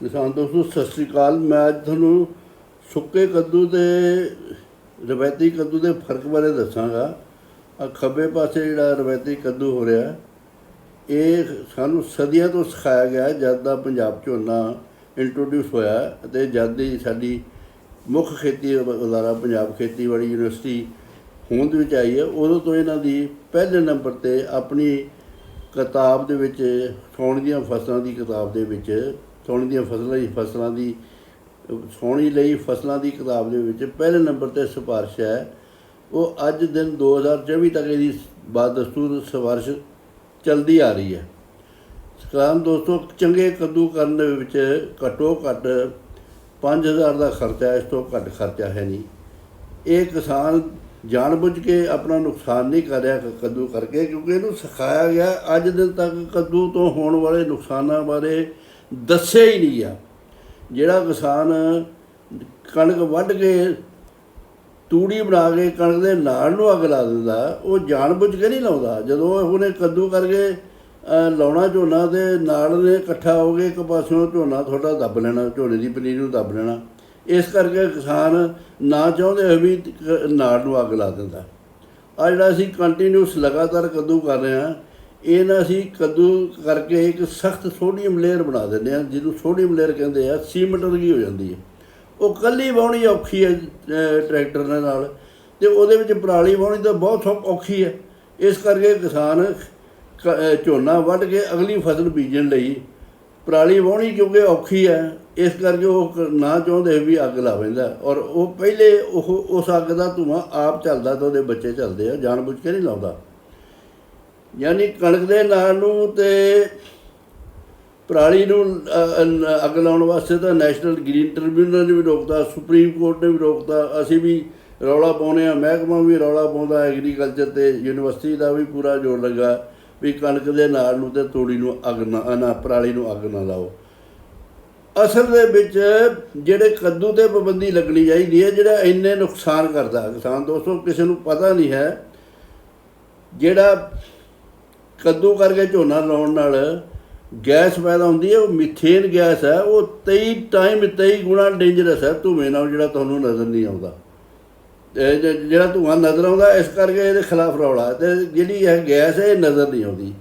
ਕਿਸਾਨ ਦੋਸਤੋ, ਸਤਿ ਸ੍ਰੀ ਅਕਾਲ। ਮੈਂ ਅੱਜ ਤੁਹਾਨੂੰ ਸੁੱਕੇ ਕੱਦੂ ਤੇ ਰਵਾਇਤੀ ਕੱਦੂ ਦੇ ਫ਼ਰਕ ਬਾਰੇ ਦੱਸਾਂਗਾ। ਆ ਖੱਬੇ ਪਾਸੇ ਜਿਹੜਾ ਰਵਾਇਤੀ ਕੱਦੂ ਹੋ ਰਿਹਾ, ਇਹ ਸਾਨੂੰ ਸਦੀਆਂ ਤੋਂ ਸਿਖਾਇਆ ਗਿਆ ਜਦ ਦਾ ਪੰਜਾਬ ਝੋਨਾ ਇੰਟਰੋਡਿਊਸ ਹੋਇਆ ਅਤੇ ਜਦ ਦੀ ਸਾਡੀ ਮੁੱਖ ਖੇਤੀ ਅਦਾਰਾ ਪੰਜਾਬ ਖੇਤੀਬਾੜੀ ਯੂਨੀਵਰਸਿਟੀ ਹੋਂਦ ਵਿੱਚ ਆਈ ਹੈ, ਉਦੋਂ ਤੋਂ ਇਹਨਾਂ ਦੀ ਪਹਿਲੇ ਨੰਬਰ ਤੇ ਆਪਣੀ ਕਿਤਾਬ ਦੇ ਵਿੱਚ ਸੌਣ ਦੀਆਂ ਫਸਲਾਂ ਦੀ ਕਿਤਾਬ ਦੇ ਵਿੱਚ ਸੌਣ ਦੀਆਂ ਫਸਲਾਂ ਦੀ ਫਸਲਾਂ ਦੀ ਸੌਣੀ ਲਈ ਫਸਲਾਂ ਦੀ ਕਿਤਾਬ ਦੇ ਵਿੱਚ ਪਹਿਲੇ ਨੰਬਰ ਤੇ ਸਿਫਾਰਿਸ਼ ਹੈ। ਉਹ ਅੱਜ ਦਿਨ 2024 ਤੱਕ ਇਹਦੀ ਬਾਦ ਦਸਤੂਰ ਸਿਫਾਰਿਸ਼ ਚਲਦੀ ਆ ਰਹੀ ਹੈ। ਸਕਾਮ ਦੋਸਤੋ, ਚੰਗੇ ਕੱਦੂ ਕਰਨ ਦੇ ਵਿੱਚ ਘੱਟੋ ਘੱਟ 5000 ਦਾ ਖਰਚਾ, ਇਸ ਤੋਂ ਘੱਟ ਖਰਚਾ ਹੈ ਨਹੀਂ। ਇਹ ਕਿਸਾਨ ਜਾਣਬੁੱਝ ਕੇ ਆਪਣਾ ਨੁਕਸਾਨ ਨਹੀਂ ਕਰ ਰਿਹਾ ਕੱਦੂ ਕਰਕੇ, ਕਿਉਂਕਿ ਇਹਨੂੰ ਸਿਖਾਇਆ ਗਿਆ ਅੱਜ ਦਿਨ ਤੱਕ ਕੱਦੂ ਤੋਂ ਹੋਣ ਵਾਲੇ ਨੁਕਸਾਨਾਂ ਬਾਰੇ ਦੱਸਿਆ ਹੀ ਨਹੀਂ ਆ। ਜਿਹੜਾ ਕਿਸਾਨ ਕਣਕ ਵੱਢ ਕੇ ਤੂੜੀ ਬਣਾ ਕੇ ਕਣਕ ਦੇ ਨਾਲ ਨੂੰ ਅੱਗ ਲਾ ਦਿੰਦਾ, ਉਹ ਜਾਣਬੁੱਝ ਕੇ ਨਹੀਂ ਲਾਉਂਦਾ। ਜਦੋਂ ਉਹਨੇ ਕੱਦੂ ਕਰਕੇ ਲਾਉਣਾ ਝੋਨਾ ਦੇ ਨਾਲ ਨੇ ਇਕੱਠਾ ਹੋ ਕੇ ਇੱਕ ਪਾਸਿਓਂ ਝੋਨਾ ਤੁਹਾਡਾ ਦੱਬ ਲੈਣਾ, ਝੋਨੇ ਦੀ ਪਨੀਰੀ ਨੂੰ ਦੱਬ ਲੈਣਾ, ਇਸ ਕਰਕੇ ਕਿਸਾਨ ਨਾ ਚਾਹੁੰਦੇ ਹੋਏ ਵੀ ਕ- ਨਾੜ ਨੂੰ ਅੱਗ ਲਾ ਦਿੰਦਾ। ਆ ਜਿਹੜਾ ਅਸੀਂ ਕੰਟੀਨਿਊਸ ਲਗਾਤਾਰ ਕੱਦੂ ਕਰ ਰਹੇ ਹਾਂ ਇਹ ਨਾ ਅਸੀਂ ਕੱਦੂ ਕਰਕੇ ਇੱਕ ਸਖਤ ਸੋਡੀਅਮ ਲੇਅਰ ਬਣਾ ਦਿੰਦੇ ਹਾਂ, ਜਿਹਨੂੰ ਸੋਡੀਅਮ ਲੇਅਰ ਕਹਿੰਦੇ ਆ, ਸੀਮੈਂਟ ਵਰਗੀ ਹੋ ਜਾਂਦੀ ਹੈ। ਉਹ ਕੱਲੀ ਵਾਹੁਣੀ ਔਖੀ ਹੈ ਟਰੈਕਟਰ ਦੇ ਨਾਲ। ਤੇ ਉਹਦੇ ਵਿੱਚ ਪਰਾਲੀ ਵਾਹੁਣੀ ਤਾਂ ਬਹੁਤ ਸੌ- ਔਖੀ ਹੈ। ਇਸ ਕਰਕੇ ਕਿਸਾਨ ਕ- ਝੋਨਾ ਵੱਢ ਕੇ ਅਗਲੀ ਫਸਲ ਬੀਜਣ ਲਈ ਪਰਾਲੀ ਵਾਹੁਣੀ ਕਿਉਂਕਿ ਔਖੀ ਹੈ, ਇਸ ਕਰਕੇ ਉਹ ਕ- ਨਾ ਚਾਹੁੰਦੇ ਵੀ ਅੱਗ ਲਾ ਪੈਂਦਾ ਔਰ ਉਹ ਪਹਿਲੇ ਉਹ, ਉਸ ਅੱਗ ਦਾ ਧੂੰਆਂ ਆਪ ਚੱਲਦਾ ਤਾਂ ਉਹਦੇ ਬੱਚੇ ਚੱਲਦੇ ਆ, ਜਾਣਬੁੱਝ ਕੇ ਨਹੀਂ ਲਾਉਂਦਾ। ਯਾਨੀ ਕਣਕ ਦੇ ਨਾਲ ਨੂੰ ਤੇ ਪਰਾਲੀ ਨੂੰ ਅੱਗ ਲਾਉਣ ਵਾਸਤੇ ਤਾਂ ਨੈਸ਼ਨਲ ਗ੍ਰੀਨ ਟ੍ਰਿਬਿਊਨਲ ਨੇ ਵੀ ਰੋਕਦਾ ਸੁਪਰੀਮ ਕੋਰਟ ਨੇ ਵੀ ਰੋਕਦਾ ਅਸੀਂ ਵੀ ਰੌਲਾ ਪਾਉਂਦੇ ਆ ਮਹਿਕਮਾ ਵੀ ਰੌਲਾ ਪਾਉਂਦਾ, ਐਗਰੀਕਲਚਰ ਤੇ ਯੂਨੀਵਰਸਿਟੀ ਦਾ ਵੀ ਪੂਰਾ ਜੋਰ ਲੱਗਾ ਵੀ ਕਣਕ ਦੇ ਨਾਲ ਨੂੰ ਤੇ ਤੂੜੀ ਨੂੰ ਅੱਗ ਨਾ ਨਾ, ਪਰਾਲੀ ਨੂੰ ਅੱਗ ਨਾ ਲਾਓ। ਅਸਲ ਦੇ ਵਿੱਚ ਜਿਹੜੇ ਕੱਦੂ ਤੇ ਪਾਬੰਦੀ ਲੱਗਣੀ ਚਾਹੀਦੀ ਹੈ, ਜਿਹੜਾ ਇੰਨੇ ਨੁਕਸਾਨ ਕਰਦਾ, ਕਿਸਾਨ ਦੋਸਤੋ, ਕਿਸੇ ਨੂੰ ਪਤਾ ਨਹੀਂ ਹੈ, ਜਿਹੜਾ ਕੱਦੂ ਕਰਕੇ ਝੋਨਾ ਲਾਉਣ ਨਾਲ ਗੈਸ ਪੈਦਾ ਹੁੰਦੀ ਹੈ, ਉਹ ਮਿਥੇਨ ਗੈਸ ਹੈ, ਉਹ 23 ਟਾਈਮ 23 ਗੁਣਾ ਡੇਂਜਰਸ ਹੈ, ਧੂਏ ਨਾਲ ਜਿਹੜਾ ਤੁਹਾਨੂੰ ਨਜ਼ਰ ਨਹੀਂ ਆਉਂਦਾ। ਜਿਹੜਾ ਧੂਆਂ ਨਜ਼ਰ ਆਉਂਦਾ, ਇਸ ਕਰਕੇ ਇਹਦੇ ਖਿਲਾਫ ਰੌਲਾ ਹੈ। ਤੇ ਜਿਹੜੀ ਇਹ ਗੈਸ ਹੈ, ਇਹ ਨਜ਼ਰ ਨਹੀਂ ਆਉਂਦੀ।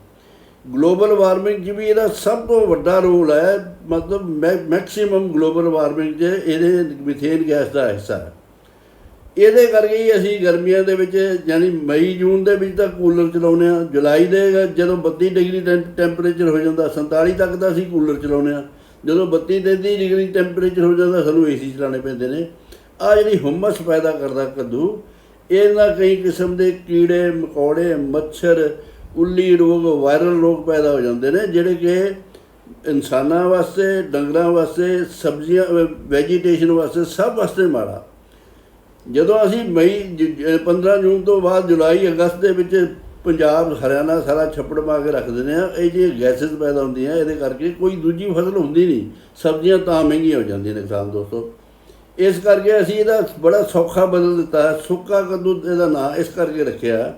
ਗਲੋਬਲ ਵਾਰਮਿੰਗ 'ਚ ਵੀ ਇਹਦਾ ਸਭ ਤੋਂ ਵੱਡਾ ਰੋਲ ਹੈ, ਮਤਲਬ ਮੈਕਸਿਮਮ ਗਲੋਬਲ ਵਾਰਮਿੰਗ 'ਚ ਇਹਦੇ ਮਿਥੇਨ ਗੈਸ ਦਾ ਹਿੱਸਾ ਹੈ। ਇਹਦੇ ਕਰਕੇ ਹੀ ਅਸੀਂ ਗਰਮੀਆਂ ਦੇ ਵਿੱਚ, ਯਾਨੀ ਮਈ, ਜੂਨ ਦੇ ਵਿੱਚ ਤਾਂ ਕੂਲਰ ਚਲਾਉਂਦੇ ਆ ਜੁਲਾਈ ਦੇ ਜਦੋਂ 32 ਡਿਗਰੀ ਟੈਂਪਰੇਚਰ ਹੋ ਜਾਂਦਾ 47 ਤੱਕ ਤਾਂ ਅਸੀਂ ਕੂਲਰ ਚਲਾਉਂਦੇ ਆ ਜਦੋਂ 32 33 ਡਿਗਰੀ ਟੈਂਪਰੇਚਰ ਹੋ ਜਾਂਦਾ, ਸਾਨੂੰ ਏਸੀ ਚਲਾਉਣੇ ਪੈਂਦੇ ਨੇ। ਆ ਜਿਹੜੀ ਹੁਮਸ ਪੈਦਾ ਕਰਦਾ ਕੱਦੂ ਇਹਨਾਂ ਕਈ ਕਿਸਮ ਦੇ ਕੀੜੇ, ਮਕੌੜੇ, ਮੱਛਰ, ਉੱਲੀ ਰੋਗ, ਵਾਇਰਲ ਰੋਗ ਪੈਦਾ ਹੋ ਜਾਂਦੇ ਨੇ, ਜਿਹੜੇ ਕਿ ਇਨਸਾਨਾਂ ਵਾਸਤੇ, ਡੰਗਰਾਂ ਵਾਸਤੇ, ਸਬਜ਼ੀਆਂ ਵੈਜੀਟੇਸ਼ਨ ਵਾਸਤੇ ਸਭ ਵਾਸਤੇ ਮਾੜਾ। ਜਦੋਂ ਅਸੀਂ ਮਈ, ਜ- ਜ- 15 ਜੂਨ ਤੋਂ ਬਾਅਦ ਜੁਲਾਈ, ਅਗਸਤ ਦੇ ਵਿੱਚ ਪੰਜਾਬ, ਹਰਿਆਣਾ ਸਾਰਾ ਛੱਪੜ ਪਾ ਕੇ ਰੱਖ ਦਿੰਦੇ ਆ, ਇਹ ਜਿਹੜੀਆਂ ਗੈਸਸ ਪੈਦਾ ਹੁੰਦੀਆਂ, ਇਹਦੇ ਕਰਕੇ ਕੋਈ ਦੂਜੀ ਫਸਲ ਹੁੰਦੀ ਨਹੀਂ। ਸਬਜ਼ੀਆਂ ਤਾਂ ਮਹਿੰਗੀਆਂ ਹੋ ਜਾਂਦੀਆਂ ਨੇ ਕਿਸਾਨ ਦੋਸਤੋ। ਇਸ ਕਰਕੇ ਅਸੀਂ ਇਹਦਾ ਬੜਾ ਸੌਖਾ ਬਦਲ ਦਿੱਤਾ ਸੁੱਕਾ ਕੱਦੂ ਇਹਦਾ ਨਾਂ ਇਸ ਕਰਕੇ ਰੱਖਿਆ।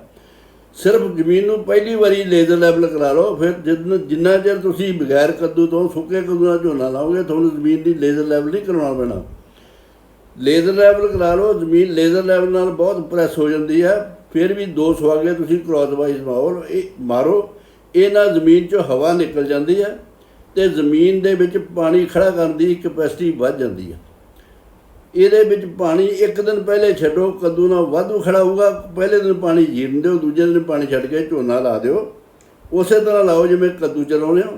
ਸਿਰਫ ਜ਼ਮੀਨ ਨੂੰ ਪਹਿਲੀ ਵਾਰੀ ਲੇਜ਼ਰ ਲੈਵਲ ਕਰਾ ਲਓ, ਫਿਰ ਜਿੰਨ- ਜਿੰਨਾ ਚਿਰ ਤੁਸੀਂ ਬਗੈਰ ਕੱਦੂ ਤੋਂ ਸੁੱਕੇ ਕੱਦੂ ਨਾਲ ਝੋਨਾ ਲਾਓਗੇ, ਤੁਹਾਨੂੰ ਜ਼ਮੀਨ ਦੀ ਲੇਜ਼ਰ ਲੈਵਲ ਨਹੀਂ ਕਰਵਾਉਣਾ ਪੈਣਾ। ਲੇਜ਼ਰ ਲੈਵਲ ਕਰਾ ਲਓ, ਜ਼ਮੀਨ ਲੇਜ਼ਰ ਲੈਵਲ ਨਾਲ ਬਹੁਤ ਪ੍ਰੈਸ ਹੋ ਜਾਂਦੀ ਹੈ। ਫਿਰ ਵੀ ਦੋ ਸੁਹਾਗੇ ਤੁਸੀਂ ਕ੍ਰੋਸ ਵਾਈਜ਼ ਮਾਹੌਲ, ਇਹ ਮਾਰੋ। ਇਹ ਨਾਲ ਜ਼ਮੀਨ 'ਚੋਂ ਹਵਾ ਨਿਕਲ ਜਾਂਦੀ ਹੈ ਤੇ ਜ਼ਮੀਨ ਦੇ ਵਿੱਚ ਪਾਣੀ ਖੜਾ ਕਰਨ ਦੀ ਕਪੈਸਿਟੀ ਵੱਧ ਜਾਂਦੀ ਹੈ। ਇਹਦੇ ਵਿੱਚ ਪਾਣੀ ਇੱਕ ਦਿਨ ਪਹਿਲੇ ਛੱਡੋ, ਕੱਦੂ ਨਾਲ ਵਾਧੂ ਖੜਾ ਹੋਊਗਾ। ਪਹਿਲੇ ਦਿਨ ਪਾਣੀ ਜੀਣ ਦਿਓ ਦੂਜੇ ਦਿਨ ਪਾਣੀ ਛੱਡ ਕੇ ਝੋਨਾ ਲਾ ਦਿਓ। ਉਸੇ ਤਰ੍ਹਾਂ ਲਾਓ ਜਿਵੇਂ ਕੱਦੂ ਚਲਾਉਂਦੇ ਹੋ।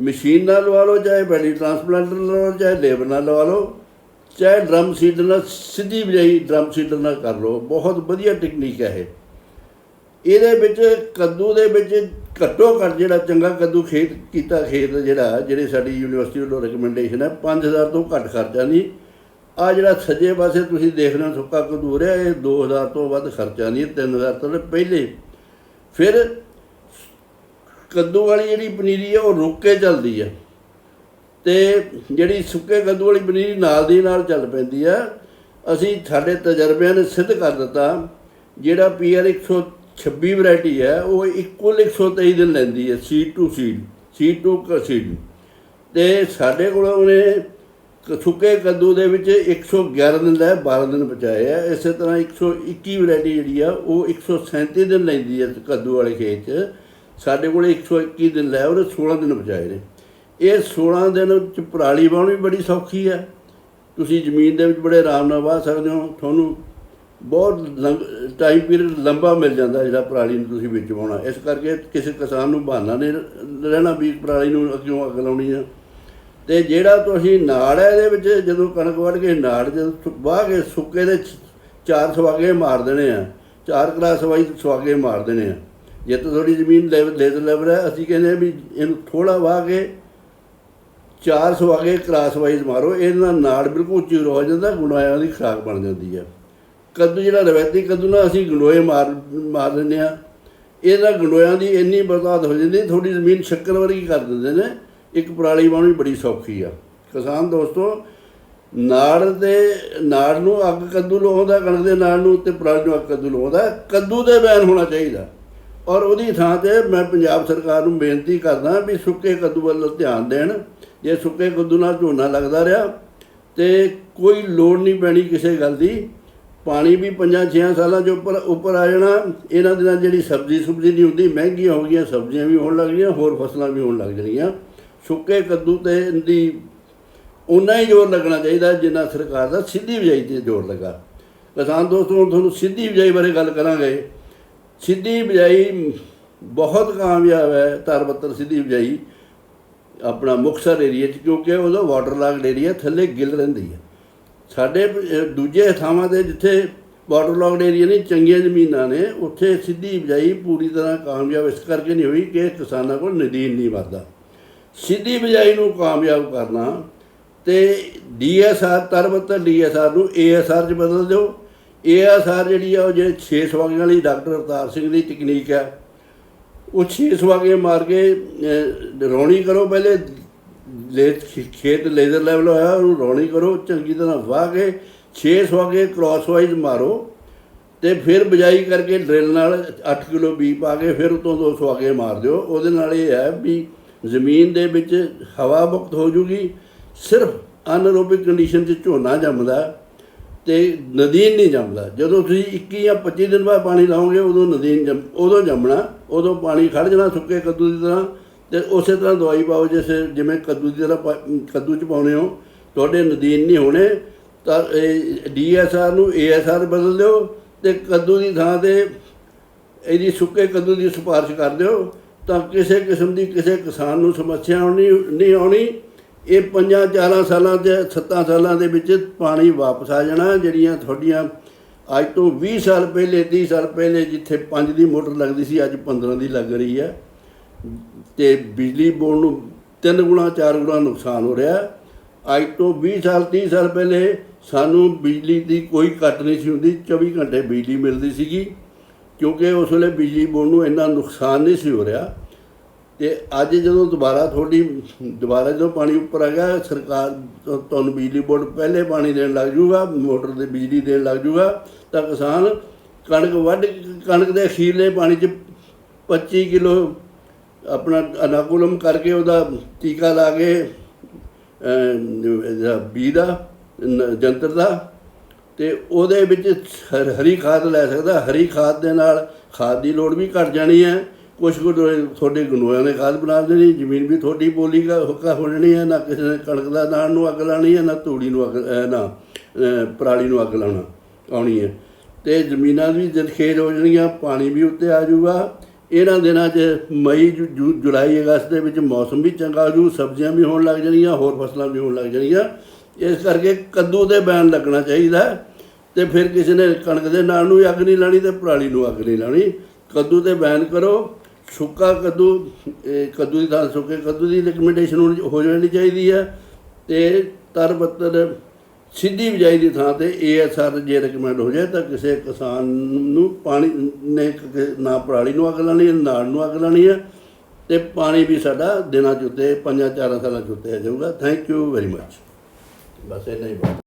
ਮਸ਼ੀਨ ਨਾਲ ਲਵਾ ਲਓ, ਚਾਹੇ ਬੈਡੀ ਟਰਾਂਸਪਲਾਂਟਰ ਨਾਲ ਲਵਾ ਲਓ, ਚਾਹੇ ਲੇਬਰ ਨਾਲ ਲਵਾ ਲਓ। ਚਾਹੇ ਡਰਮ ਸੀਡਰ ਨਾਲ ਸਿੱਧੀ ਬਿਜਾਈ ਡਰਮ ਸੀਡਰ ਨਾਲ ਕਰ ਲਓ, ਬਹੁਤ ਵਧੀਆ ਟੈਕਨੀਕ ਹੈ ਇਹ। ਇਹਦੇ ਵਿੱਚ ਕੱਦੂ ਦੇ ਵਿੱਚ ਘੱਟੋ ਘੱਟ ਜਿਹੜਾ ਚੰਗਾ ਕੱਦੂ ਖੇਤ ਕੀਤਾ ਖੇਤ ਜਿਹੜਾ, ਜਿਹੜੇ ਸਾਡੀ ਯੂਨੀਵਰਸਿਟੀ ਵੱਲੋਂ ਰეკਮੈਂਡੇਸ਼ਨ ਹੈ 5000 ਤੋਂ ਘੱਟ ਖਰਚਾ ਨਹੀਂ। ਆ ਜਿਹੜਾ ਸੱਜੇ ਪਾਸੇ ਤੁਸੀਂ ਦੇਖ ਹੋ ਸੁੱਕਾ ਕੱਦੂ ਰਿਹਾ, ਇਹ 2000 ਤੋਂ ਵੱਧ ਖਰਚਾ ਨਹੀਂ 3000 ਤੋਂ ਪਹਿਲੇ। ਫਿਰ ਕੱਦੂ ਵਾਲੀ ਜਿਹੜੀ ਪਨੀਰੀ ਹੈ, ਉਹ ਰੁੱਕ ਕੇ ਚੱਲਦੀ ਹੈ। ਤੇ ਜਿਹੜੀ ਸੁੱਕੇ ਕੱਦੂ ਵਾਲੀ ਪਨੀਰੀ ਨਾਲ ਦੀ ਨਾਲ ਚੱਲ ਪੈਂਦੀ ਆ, ਅਸੀਂ ਸਾਡੇ ਤਜਰਬਿਆਂ ਨੇ ਸਿੱਧ ਕਰ ਦਿੱਤਾ, ਜਿਹੜਾ ਪੀਆਰ 126 ਵੈਰਾਈਟੀ ਹੈ ਉਹ ਇਕੁਅਲ 123 ਦਿਨ ਲੈਂਦੀ ਹੈ seed to seed seed to seed ਤੇ ਸਾਡੇ ਕੋਲ ਉਹਨੇ ਕ- ਸੁੱਕੇ ਕੱਦੂ ਦੇ ਵਿੱਚ 111 ਦਿਨ ਲੈ 12 ਦਿਨ ਬਚਾਏ ਆ, ਇਸੇ ਤਰ੍ਹਾਂ 121 ਵੈਰਾਈਟੀ ਜਿਹੜੀ ਆ, ਉਹ 137 ਦਿਨ ਲੈਂਦੀ ਹੈ ਕੱਦੂ ਵਾਲੇ ਖੇਤ 'ਚ। ਸਾਡੇ ਕੋਲ 121 ਦਿਨ ਲੈ, ਉਹਨੇ 16 ਦਿਨ ਬਚਾਏ ਨੇ। ਇਹ 16 ਦਿਨ ਚ ਪਰਾਲੀ ਵਾਹੁਣੀ ਬੜੀ ਸੌਖੀ ਹੈ। ਤੁਸੀਂ ਜ਼ਮੀਨ ਦੇ ਵਿੱਚ ਬੜੇ ਆਰਾਮ ਨਾਲ ਵਾਹ ਸਕਦੇ ਹੋ। ਤੁਹਾਨੂੰ ਬਹੁਤ ਟਾਈਮ ਪੀਰੀਅਡ ਲੰਬਾ ਮਿਲ ਜਾਂਦਾ ਜਿਹੜਾ ਪਰਾਲੀ ਨੂੰ ਤੁਸੀਂ ਵਿੱਚ ਵਾਉਣਾ। ਇਸ ਕਰਕੇ ਕਿਸੇ ਕਿਸਾਨ ਨੂੰ ਬਹਾਨਾ ਨਹੀਂ ਰਹਿਣਾ ਵੀ ਪਰਾਲੀ ਨੂੰ ਕਿਉਂ ਅੱਗ ਲਾਉਣੀ ਆ। ਤੇ ਜਿਹੜਾ ਤੁਸੀਂ ਨਾੜ ਹੈ ਇਹਦੇ ਵਿੱਚ ਜਦੋਂ ਕਣਕ ਵੱਢ ਕੇ ਨਾੜ ਜਦੋਂ ਸੁ- ਵਾਹ ਕੇ ਸੁੱਕੇ ਦੇ ਚਾਰ ਸਵਾਗੇ ਮਾਰ ਦੇਣੇ ਆ। ਚਾਰ ਕਲਾਸ ਵਾਈ ਸਵਾਗੇ ਮਾਰ ਦੇਣੇ ਆ। ਜੇ ਤਾਂ ਥੋੜੀ ਜ਼ਮੀਨ ਲੈਵਲ ਲੇਜ਼ਰ ਲੈਵਲ ਹੈ, ਅਸੀਂ ਕਹਿੰਦੇ ਆ ਵੀ ਇਹਨੂੰ ਥੋੜਾ ਵਾਹ ਕੇ ਚਾਰ ਸਵਾਗੇ ਕਲਾਸ ਵਾਈਜ਼ ਮਾਰੋ, ਇਹਨਾਂ ਨਾਲ ਬਿਲਕੁਲ ਚੂਰ ਹੋ ਜਾਂਦਾ, ਗੁਣਾਇਆਂ ਦੀ ਖਰਾਕ ਬਣ ਜਾਂਦੀ ਹੈ ਕੱਦੂ ਜਿਹੜਾ ਰਵੈਤੀ ਕੱਦੂ ਨਾ, ਅਸੀਂ ਗੰਡੋਏ ਮਾਰ ਮਾਰ ਦਿੰਦੇ ਆ। ਇਹਦਾ ਗੰਡੋਇਆਂ ਦੀ ਇੰਨੀ ਬਰਦਾਤ ਹੋ ਜਾਂਦੀ ਥੋੜੀ ਜ਼ਮੀਨ ਸ਼ੱਕਰ ਵਰਗੀ ਕਰ ਦਿੰਦੇ ਨੇ। ਇੱਕ ਪਰਾਲੀ ਵਾਹੁਣੀ ਬੜੀ ਸੌਖੀ ਆ। ਕਿਸਾਨ ਦੋਸਤੋ, ਨਾੜ ਦੇ, ਨਾੜ ਨੂੰ ਅੱਗ ਕੱਦੂ ਲਾਉਂਦਾ, ਕਣਕ ਦੇ ਨਾੜ ਨੂੰ ਤੇ ਪਰਾਲੀ ਨੂੰ ਅੱਗ ਕੱਦੂ ਲਾਉਂਦਾ, ਕੱਦੂ ਦੇ ਬੈਨ ਹੋਣਾ ਚਾਹੀਦਾ। ਔਰ ਉਹਦੀ ਥਾਂ ਤੇ ਮੈਂ ਪੰਜਾਬ ਸਰਕਾਰ ਨੂੰ ਬੇਨਤੀ ਕਰਦਾ ਵੀ ਸੁੱਕੇ ਕੱਦੂ ਵੱਲ ਧਿਆਨ ਦੇਣ। ਜੇ ਸੁੱਕੇ ਕੱਦੂ ਨਾਲ ਝੋਨਾ ਲੱਗਦਾ ਰਿਹਾ ਤੇ ਕੋਈ ਲੋੜ ਨਹੀਂ ਪੈਣੀ ਕਿਸੇ ਗੱਲ ਦੀ। ਪਾਣੀ ਵੀ ਪੰਜਾਂ ਛੇਆਂ ਸਾਲਾਂ ਦੇ ਉੱਪਰ ਉੱਪਰ ਆ ਜਾਣਾ। ਇਹਨਾਂ ਦਿਨਾਂ ਜਿਹੜੀ ਸਬਜ਼ੀ ਸੁਬਜ਼ੀ ਨਹੀਂ ਹੁੰਦੀ, ਮਹਿੰਗੀਆਂ ਹੋ ਗਈਆਂ, ਸਬਜ਼ੀਆਂ ਵੀ ਹੋਣ ਲੱਗ ਗਈਆਂ, ਹੋਰ ਫਸਲਾਂ ਵੀ ਹੋਣ ਲੱਗ ਜਾਣਗੀਆਂ ਸੁੱਕੇ ਕੱਦੂ ਤੇ ਦੀ ਉਨਾ ਹੀ ਜ਼ੋਰ ਲੱਗਣਾ ਚਾਹੀਦਾ ਜਿੰਨਾ ਸਰਕਾਰ ਦਾ ਸਿੱਧੀ ਬਿਜਾਈ ਤੇ ਜ਼ੋਰ ਲੱਗਾ। ਕਿਸਾਨ ਦੋਸਤੋ, ਹੁਣ ਤੁਹਾਨੂੰ ਸਿੱਧੀ ਬਿਜਾਈ ਬਾਰੇ ਗੱਲ ਕਰਾਂਗੇ। ਸਿੱਧੀ ਬਿਜਾਈ ਬਹੁਤ ਕਾਮਯਾਬ ਹੈ ਤਰਬੱਤਰ ਸਿੱਧੀ ਬਿਜਾਈ। ਆਪਣਾ ਮੁਕਤਸਰ ਏਰੀਆ 'ਚ, ਕਿਉਂਕਿ ਉਹਦਾ ਵਾਟਰ ਲਾਗਡ ਏਰੀਆ ਥੱਲੇ ਗਿੱਲ ਰਹਿੰਦੀ ਹੈ। ਸਾਡੇ ਦੂਜੇ ਥਾਵਾਂ ਤੇ ਜਿੱਥੇ ਵਾਟਰ ਲਾਗਡ ਏਰੀਆ ਨਹੀਂ ਚੰਗੀਆਂ ਜ਼ਮੀਨਾਂ ਨੇ, ਉੱਥੇ ਸਿੱਧੀ ਬਿਜਾਈ ਪੂਰੀ ਤਰ੍ਹਾਂ ਕਾਮਯਾਬ, ਇਸ ਕਰਕੇ ਨਹੀਂ ਹੋਈ ਕਿ ਕਿਸਾਨਾਂ ਕੋਲ ਨਦੀਨ ਨਹੀਂ ਵੱਧਦਾ। ਸਿੱਧੀ ਬਿਜਾਈ ਨੂੰ ਕਾਮਯਾਬ ਕਰਨਾ ਤੇ ਡੀਐਸਆਰ, ਤਰਬੱਤਰ ਡੀਐਸਆਰ ਨੂੰ ਏਐਸਆਰ 'ਚ ਬਦਲ ਦਿਓ। ਏਐਸਆਰ ਜਿਹੜੀ ਆ, ਉਹ ਜਿਹੜੇ 6 ਸਵਾਗੀਆਂ ਵਾਲੀ ਡਾਕਟਰ ਅਵਤਾਰ ਸਿੰਘ ਦੀ ਤਕਨੀਕ ਹੈ ਉਹ 6 ਸਵਾਗੇ ਮਾਰ ਕੇ ਰੌਣੀ ਕਰੋ ਪਹਿਲੇ। ਲੈ, ਖੇਤ ਲੇਜ਼ਰ ਲੈਵਲ ਹੋਇਆ, ਉਹਨੂੰ ਰੌਣੀ ਕਰੋ, ਚੰਗੀ ਤਰ੍ਹਾਂ ਵਾਹ ਕੇ 6 ਸਵਾਗੇ ਕ੍ਰਾਸ ਵਾਈਜ਼ ਮਾਰੋ ਤੇ ਫਿਰ ਬਿਜਾਈ ਕਰਕੇ ਡਰਿਲ ਨਾਲ 8 ਕਿਲੋ ਬੀ ਪਾ ਕੇ ਫਿਰ ਉਤੋਂ ਦੋ ਸਵਾਗੇ ਮਾਰ ਦਿਓ। ਉਹਦੇ ਨਾਲ ਇਹ ਹੈ ਵੀ ਜ਼ਮੀਨ ਦੇ ਵਿੱਚ ਹਵਾ ਮੁਕਤ ਹੋ ਜੂਗੀ, ਸਿਰਫ ਅਨਰੋਬਿਕ ਕੰਡੀਸ਼ਨ 'ਚ ਝੋਨਾ ਜੰਮਦਾ। ਤੇ ਨਦੀਨ ਨਹੀਂ ਜੰਮਦਾ। ਜਦੋਂ ਤੁਸੀਂ 21 ਜਾਂ 25 ਦਿਨ ਬਾਅਦ ਪਾਣੀ ਲਾਓਗੇ, ਉਦੋਂ ਨਦੀਨ ਜੰਮ ਉਦੋਂ ਜੰਮਣਾ। ਉਦੋਂ ਪਾਣੀ ਖੜ ਜਾਣਾ ਸੁੱਕੇ ਕੱਦੂ ਦੀ ਤਰ੍ਹਾਂ ਤੇ ਉਸੇ ਤਰ੍ਹਾਂ ਦਵਾਈ ਪਾਓ ਜਿਵੇਂ ਜਿਵੇਂ ਕੱਦੂ ਦੀ ਤਰ੍ਹਾਂ ਪਾ- ਕੱਦੂ ਚ ਪਾਉਣੇ ਹੋ। ਤੁਹਾਡੇ ਨਦੀਨ ਨਹੀਂ ਹੋਣੇ। ਤਾਂ ਇਹ ਡੀਐਸਆਰ ਨੂੰ ਏਐਸਆਰ ਬਦਲ ਦਿਓ ਤੇ ਕੱਦੂ ਦੀ ਥਾਂ ਤੇ ਇਹਦੀ ਸੁੱਕੇ ਕੱਦੂ ਦੀ ਸਿਫਾਰਿਸ਼ ਕਰ ਦਿਓ ਤਾਂ ਕਿਸੇ ਕਿਸਮ ਦੀ ਕਿਸੇ ਕਿਸਾਨ ਨੂੰ ਸਮੱਸਿਆ ਆਉਣੀ ਨਹੀਂ ਆਉਣੀ। ਇਹ ਪੰਜਾਂ ਚਾਰਾਂ ਸਾਲਾਂ ਤੇ ਸੱਤਾਂ ਸਾਲਾਂ ਦੇ ਵਿੱਚ ਪਾਣੀ ਵਾਪਸ ਆ ਜਾਣਾ, ਜਿਹੜੀਆਂ ਤੁਹਾਡੀਆਂ ਅੱਜ ਤੋਂ 20 ਸਾਲ ਪਹਿਲੇ 30 ਸਾਲ ਪਹਿਲੇ ਜਿੱਥੇ 5 ਦੀ ਮੋਟਰ ਲੱਗਦੀ ਸੀ, ਅੱਜ 15 ਦੀ ਲੱਗ ਰਹੀ ਹੈ। ਤੇ ਬਿਜਲੀ ਬੋਰਡ ਨੂੰ ਤਿੰਨ ਗੁਣਾ, ਚਾਰ ਗੁਣਾ ਨੁਕਸਾਨ ਹੋ ਰਿਹਾ। ਅੱਜ ਤੋਂ 20 ਸਾਲ 30 ਸਾਲ ਪਹਿਲੇ ਸਾਨੂੰ ਬਿਜਲੀ ਦੀ ਕੋਈ ਕੱਟ ਨਹੀਂ ਸੀ ਹੁੰਦੀ 24 ਘੰਟੇ ਬਿਜਲੀ ਮਿਲਦੀ ਸੀਗੀ, ਕਿਉਂਕਿ ਉਸ ਵੇਲੇ ਬਿਜਲੀ ਬੋਰਡ ਨੂੰ ਇੰਨਾ ਨੁਕਸਾਨ ਨਹੀਂ ਸੀ ਹੋ ਰਿਹਾ। ਤੇ ਅੱਜ ਜਦੋਂ ਦੁਬਾਰਾ ਤੁਹਾਡੀ, ਦੁਬਾਰਾ ਜਦੋਂ ਪਾਣੀ ਉੱਪਰ ਆ ਗਿਆ, ਸਰਕਾਰ ਤੁਹਾਨੂੰ ਬਿਜਲੀ ਬੋਰਡ ਪਹਿਲੇ ਪਾਣੀ ਦੇਣ ਲੱਗ ਜੂਗਾ, ਮੋਟਰ ਦੇ ਬਿਜਲੀ ਦੇਣ ਲੱਗ ਜੂਗਾ, ਤਾਂ ਕਿਸਾਨ ਕਣਕ ਵੱਢ, ਕਣਕ ਦੇ ਅਖੀਰਲੇ ਪਾਣੀ 'ਚ 25 ਕਿਲੋ ਆਪਣਾ ਅਨਾਕੂਲਮ ਕਰਕੇ ਉਹਦਾ ਟੀਕਾ ਲਾ ਕੇ ਬੀ ਦਾ, ਨ- ਜੰਤਰ ਦਾ, ਤੇ ਉਹਦੇ ਵਿੱਚ ਹਰ- ਹਰੀ ਖਾਦ ਲੈ ਸਕਦਾ, ਹਰੀ ਖਾਦ ਦੇ ਨਾਲ ਖਾਦ ਦੀ ਲੋੜ ਵੀ ਘਟ ਜਾਣੀ ਹੈ। ਕੁਝ ਕੁ ਤੁਹਾਡੇ ਗੰਡੋਇਆਂ ਨੇ ਖਾਦ ਬਣਾ ਦੇਣੀ, ਜ਼ਮੀਨ ਵੀ ਤੁਹਾਡੀ ਬੋਲੀ ਦਾ ਹੁੱਕਾ ਹੋ ਜਾਣੀ ਹੈ, ਨਾ ਕਿਸੇ ਨੇ ਕਣਕ ਦਾ ਨਾੜ ਨੂੰ ਅੱਗ ਲਾਣੀ ਹੈ, ਨਾ ਤੂੜੀ ਨੂੰ ਅੱਗ ਨਾ ਪਰਾਲੀ ਨੂੰ ਅੱਗ ਲਾਉਣਾ, ਆਉਣੀ ਹੈ। ਤੇ ਜ਼ਮੀਨਾਂ ਵੀ ਜਦਖੇਜ ਹੋ ਜਾਣਗੀਆਂ, ਪਾਣੀ ਵੀ ਉੱਤੇ ਆ ਜਾਊਗਾ। ਇਹਨਾਂ ਦਿਨਾਂ 'ਚ ਮਈ, ਜੁ- ਜੂ- ਜੁਲਾਈ, ਅਗਸਤ ਦੇ ਵਿੱਚ ਮੌਸਮ ਵੀ ਚੰਗਾ ਹੋ ਜੂ ਸਬਜ਼ੀਆਂ ਵੀ ਹੋਣ ਲੱਗ ਜਾਣਗੀਆਂ, ਹੋਰ ਫਸਲਾਂ ਵੀ ਹੋਣ ਲੱਗ ਜਾਣਗੀਆਂ। ਇਸ ਕਰਕੇ ਕੱਦੂ ਤੇ ਬੈਨ ਲੱਗਣਾ ਚਾਹੀਦਾ ਹੈ। ਤੇ ਫਿਰ ਕਿਸੇ ਨੇ ਕਣਕ ਦੇ ਨਾਲ ਨੂੰ ਵੀ ਅੱਗ ਨਹੀਂ ਲਾਣੀ ਤੇ ਪਰਾਲੀ ਨੂੰ ਅੱਗ ਨਹੀਂ ਲਾਣੀ। ਕੱਦੂ ਤੇ ਬੈਨ ਕਰੋ। ਸੁੱਕਾ ਕੱਦੂ, ਇਹ ਕੱਦੂ ਦੀ ਥਾਂ ਸੁੱਕੇ ਕੱਦੂ ਦੀ ਰਿਕਮੈਂਡੇਸ਼ਨ ਹੋ ਜਾਣੀ ਚਾਹੀਦੀ ਹੈ ਤੇ ਤਰਬੱਤਰ ਸਿੱਧੀ ਬਿਜਾਈ ਦੀ ਥਾਂ ਤੇ ਏਐਸਆਰ ਜੇ ਰਿਕਮੈਂਡ ਹੋ ਜਾਏ ਤਾਂ ਕਿਸੇ ਕਿਸਾਨ ਨੂੰ ਪਾਣੀ ਨੇ ਨਾ ਪਰਾਲੀ ਨੂੰ ਅੱਗ ਲਾਣੀ ਹੈ ਨਾੜ ਨੂੰ ਅੱਗ ਲਾਣੀ ਹੈ ਤੇ ਪਾਣੀ ਵੀ ਸਾਡਾ ਦਿਨਾਂ ਚ ਉੱਤੇ ਪੰਜਾਂ ਚਾਰਾਂ ਸਾਲਾਂ ਚ ਉੱਤੇ ਆ ਜਾਊਗਾ। ਥੈਂਕ ਯੂ ਵੈਰੀ ਮੱਚ ਬਸ ਇੰਨਾ ਹੀ ਬਾਤ